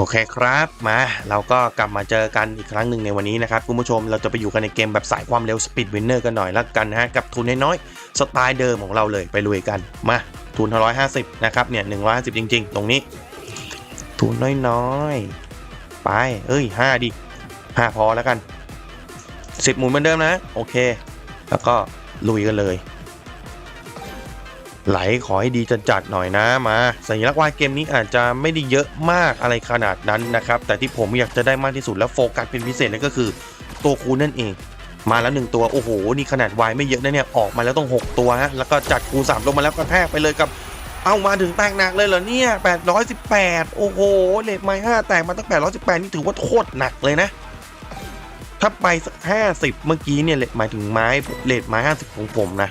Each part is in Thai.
โอเคครับมาเราก็กลับมาเจอกันอีกครั้งหนึ่งในวันนี้นะครับคุณผู้ชมเราจะไปอยู่กันในเกมแบบสายความเร็ว Speed Winner กันหน่อยละกันนะฮะกับทุนน้อยๆสไตล์เดิมของเราเลยไปลุยกันมาทุน 150 นะครับเนี่ย 150 จริง ๆ ตรงนี้ ทุนน้อยๆ ไป เอ้ย 5 ดิ 5 พอแล้วกัน 10 หมุนเหมือนเดิมนะ โอเค แล้วก็ลุยกันเลย ไหลขอให้ดีจัดจัดๆหน่อยนะมา สัญลักษณ์วายเกมนี้อาจจะไม่ได้เยอะมากอะไรขนาดนั้นนะครับ แต่ที่ผมอยากจะได้มากที่สุดแล้วโฟกัสเป็นพิเศษเลยก็คือตัวคูณนั่นเอง มาแล้วหนึ่งตัว โอ้โห นี่ขนาดวายไม่เยอะนะเนี่ย ออกมาแล้วต้อง 6 ตัวฮะแล้วก็จัดคูณ3ลงมาแล้วก็แทกไปเลยกับ เอามาถึงแตกหนักเลยเหรอเนี่ย 818 โอ้โหเลทไม้5แตกมาตั้ง 818 นี่ถือว่าโคตรหนักเลยนะถ้าไปสัก 50 เมื่อกี้เนี่ยเลทหมายถึงไม้เลทไม้ 50 ของผมนะ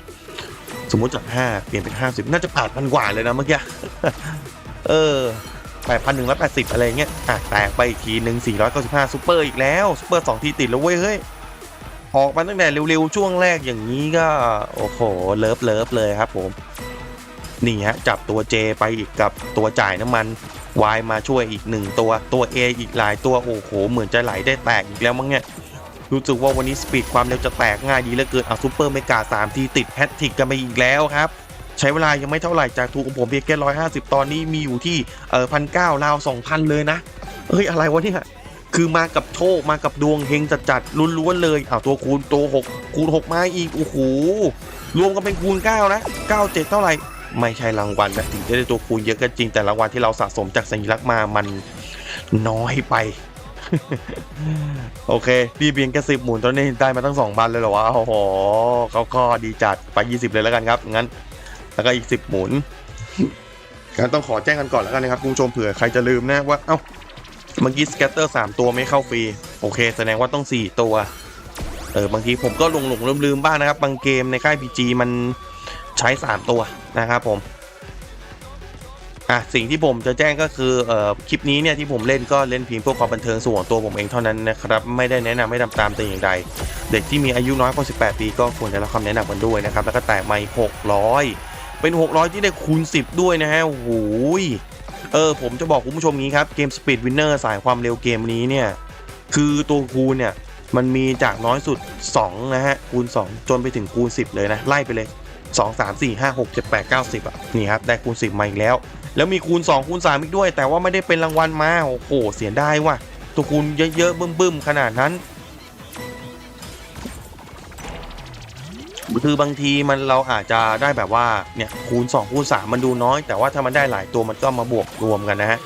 สมมุติจาก 5 เปลี่ยนเป็น 50 น่าจะ 8,000 กว่าเลยนะเมื่อกี้ เออ 8,180 อะไรเงี้ย อะ แตกไปอีกทีหนึ่ง495 ซูเปอร์อีกแล้ว ซูเปอร์ 2 ทีติดแล้วเว้ย เฮ้ย ออกมาตั้งแต่เร็วๆ ช่วงแรกอย่างนี้ก็ โอ้โห เลิฟเลิฟเลยครับผม นี่ฮะ จับตัวเจไปอีกกับตัวจ่ายน้ำมันวายมาช่วยอีกหนึ่งตัว ตัว A อีกหลายตัว โอ้โห เหมือนจะไหลได้แตกอีกแล้วมั้งเนี่ย รู้สึกว่าวันนี้สปีดความเร็วจะแตกง่ายดีเหลือเกินเอาซูเปอร์เมกาสามทีติดแฮตทิกกันไปอีกแล้วครับใช้เวลายังไม่เท่าไหร่จากถูกของผมเพียงแค่ร้อยห้าสิบตอนนี้มีอยู่ที่เออพันเก้าราวสองพันเลยนะเฮ้ยอะไรวะเนี่ยคือมากับโชคมากับดวงเฮงจัดจัดๆล้วนๆเลยอ้าวตัวคูณตัวหกคูณหกมาอีกโอ้โหรวมกันเป็นคูณเก้านะเก้าเจ็ดเท่าไหร่ไม่ใช่รางวัลนะถึงจะได้ตัวคูณเยอะก็จริงแต่รางวัลที่เราสะสมจากสัญลักษณ์มามันน้อยไป โอเค พี่เพียงแค่สิบหมุนตอนนี้ได้มาตั้งสองพันเลยเหรอวะ โอ้โหเขาก็ดีจัดไปยี่สิบเลยแล้วกันครับ งั้น แล้วก็อีกสิบหมุนงั้นต้องขอแจ้งกันก่อนแล้วกันนะครับคุณผู้ชมเผื่อใครจะลืมนะว่า เอ้า เมื่อกี้สแกตเตอร์สามตัวไม่เข้าฟรี โอเค แสดงว่าต้องสี่ตัว เออ บางทีผมก็หลงหลงลืมลืมบ้างนะครับ บางเกมในค่าย PG มันใช้สามตัวนะครับผม อะสิ่งที่ผมจะแจ้งก็คือเอ่อคลิปนี้เนี่ยที่ผมเล่นก็เล่นเพียงเพื่อความบันเทิงส่วนตัวผมเองเท่านั้นนะครับไม่ได้แนะนำไม่ทำตามแต่อย่างใด เด็กที่มีอายุน้อยกว่า 18 ปีก็ควรได้รับคำแนะนำกันด้วยนะครับแล้วก็แตกไม่600 เป็น 600 ที่ได้คูณ 10 ด้วยนะฮะโอ้โหยเออผมจะบอกคุณผู้ชมงี้ครับเกม Speed Winner สายความเร็วเกมนี้เนี่ยคือตัวคูณเนี่ยมันมีจากน้อยสุด 2 นะฮะคูณ 2 จนไปถึงคูณ 10 เลยนะ ไล่ไปเลย 2 3 4 5 6 7 8 9 10อะนี่ครับได้คูณ 10 มาอีกแล้ว แล้วมีคูณ 2 คูณ 3 อีกด้วย แต่ว่าไม่ได้เป็นรางวัลมาโอ้โหเสียดายว่ะตัวคูณเยอะๆบึ้มๆขนาดนั้นคือบางทีมันเราอาจจะได้แบบว่าเนี่ยคูณ 2 คูณ 3 มันดูน้อย แต่ว่าถ้ามันได้หลายตัวมันก็มาบวกรวมกันนะฮะ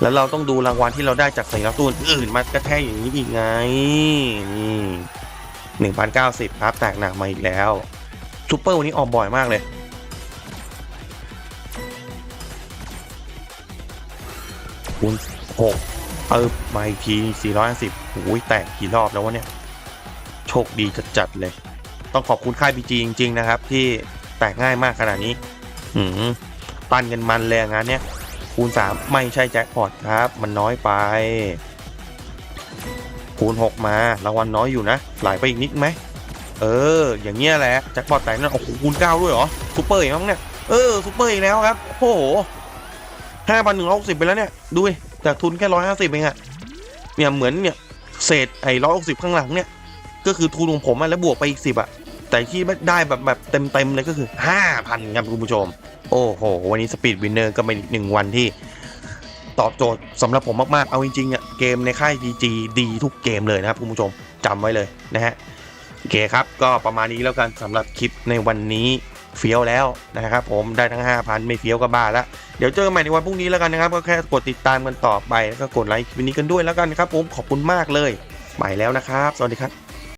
แล้วเราต้องดูรางวัลที่เราได้จากสัญลักษณ์ตัวอื่นมากระแทกอย่างนี้อีกไงนี่หนึ่งพันเก้าสิบครับแตกหนักมาอีกแล้ว ซูเปอร์วันนี้ออกบ่อยมากเลย คูณหกเออมาอีกทีสี่ร้อยสิบโอ้ยแตกกี่รอบแล้ววะเนี่ย โชคดีจัดๆเลย ต้องขอบคุณค่ายพีจีจริง ๆ นะครับ ที่แตกง่ายมากขนาดนี้หืมปั้นกันมันเลยงานเนี้ยคูณ 3 ไม่ใช่แจ็คพอตครับ มันน้อยไป คูณ 6 มารางวัลน้อยอยู่นะ ไหลไปอีกนิดไหม เออ อย่างเงี้ยแหละแจ็คพอตแตกนั่นโอ้โหคูณ9ด้วยเหรอซูเปอร์อีกแล้วเนี่ยเออซูเปอร์อีกแล้วครับโอ้โหห้าพันหนึ่งร้อยหกสิบไปแล้วเนี่ยดูดิจากทุนแค่ร้อยห้าสิบเองอะเนี่ยเหมือนเนี่ยเศษไอ้ร้อยหกสิบข้างหลังเนี่ย ก็คือทุนของผมอะแล้วบวกไปอีกสิบอะแต่ที่ได้แบบแบบเต็มเต็มเลยก็คือห้าพันครับคุณผู้ชม โอ้โห วันนี้สปีดวินเนอร์ก็เป็นอีกหนึ่งวันที่ตอบโจทย์สำหรับผมมาก ๆ เอาจริงๆอะเกมในค่าย PG ดีทุกเกมเลยนะครับคุณผู้ชมจำไว้เลยนะฮะ โอเคครับ ก็ประมาณนี้แล้วกันสำหรับคลิปในวันนี้เฟี้ยวแล้วนะครับผมได้ทั้ง 5,000 ไม่เฟี้ยวก็บ้าแล้วเดี๋ยวเจอกันใหม่ในวันพรุ่งนี้แล้วกันนะครับ ก็แค่กดติดตามกันต่อไปแล้วก็กดไลค์คลิปนี้กันด้วยแล้วกันครับผมขอบคุณมากเลยไปแล้วนะครับ สวัสดีครับ